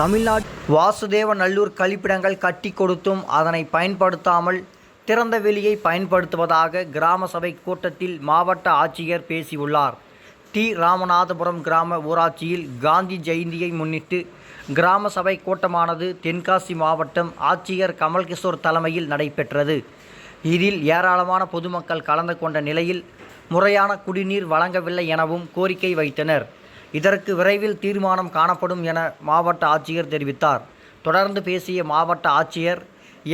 தமிழ்நாடு வாசுதேவ நல்லூர் கழிப்பிடங்கள் கட்டி கொடுத்தும் அதனை பயன்படுத்தாமல் திறந்த வெளியை பயன்படுத்துவதாக கிராம சபை கூட்டத்தில் மாவட்ட ஆட்சியர் பேசியுள்ளார். டி. ராமநாதபுரம் கிராம ஊராட்சியில் காந்தி ஜெயந்தியை முன்னிட்டு கிராம சபை கூட்டமானது தென்காசி மாவட்டம் ஆட்சியர் கமல்கிஷோர் தலைமையில் நடைபெற்றது. இதில் ஏராளமான பொதுமக்கள் கலந்து கொண்ட நிலையில் முறையான குடிநீர் வழங்கவில்லை எனவும் கோரிக்கை வைத்தனர். இதற்கு விரைவில் தீர்மானம் காணப்படும் என மாவட்ட ஆட்சியர் தெரிவித்தார். தொடர்ந்து பேசிய மாவட்ட ஆட்சியர்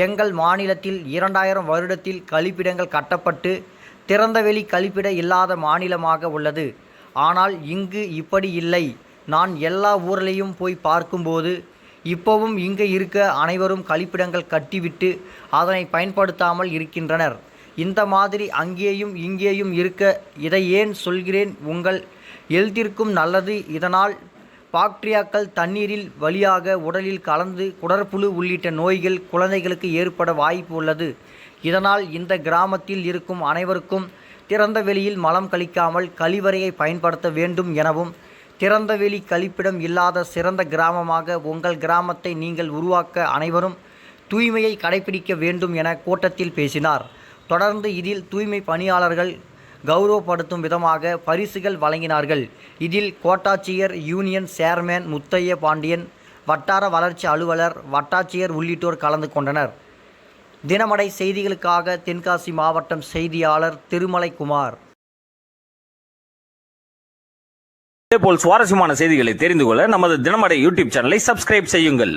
எங்கள் மாநிலத்தில் இரண்டாயிரம் வருடத்தில் கழிப்பிடங்கள் கட்டப்பட்டு திறந்தவெளி கழிப்பிட இல்லாத மாநிலமாக உள்ளது. ஆனால் இங்கு இப்படி இல்லை. நான் எல்லா ஊர்லேயும் போய் பார்க்கும்போது இப்போவும் இங்கு இருக்க அனைவரும் கழிப்பிடங்கள் கட்டிவிட்டு அதனை பயன்படுத்தாமல் இருக்கின்றனர். இந்த மாதிரி அங்கேயும் இங்கேயும் இருக்க இதை ஏன் சொல்கிறேன் உங்கள் எழுதிற்கும் நல்லது. இதனால் பாக்டீரியாக்கள் தண்ணீரில் வழியாக உடலில் கலந்து குடற்புழு உள்ளிட்ட நோய்கள் குழந்தைகளுக்கு ஏற்பட வாய்ப்பு உள்ளது. இதனால் இந்த கிராமத்தில் இருக்கும் அனைவருக்கும் திறந்த வெளியில் மலம் கழிக்காமல் கழிவறையை பயன்படுத்த வேண்டும் எனவும் திறந்தவெளி கழிப்பிடம் இல்லாத சிறந்த கிராமமாக உங்கள் கிராமத்தை நீங்கள் உருவாக்க அனைவரும் தூய்மையை கடைபிடிக்க வேண்டும் என கூட்டத்தில் பேசினார். தொடர்ந்து இதில் தூய்மை பணியாளர்கள் கௌரவப்படுத்தும் விதமாக பரிசுகள் வழங்கினார்கள். இதில் கோட்டாட்சியர் யூனியன் சேர்மேன் முத்தைய பாண்டியன் வட்டார வளர்ச்சி அலுவலர் வட்டாட்சியர் உள்ளிட்டோர் கலந்து கொண்டனர். தினமடை செய்திகளுக்காக தென்காசி மாவட்டம் செய்தியாளர் திருமலை குமார் இதேபோல் சுவாரஸ்யமான செய்திகளை தெரிந்து கொள்ள நமது தினமடை யூடியூப் சேனலை சப்ஸ்கிரைப் செய்யுங்கள்.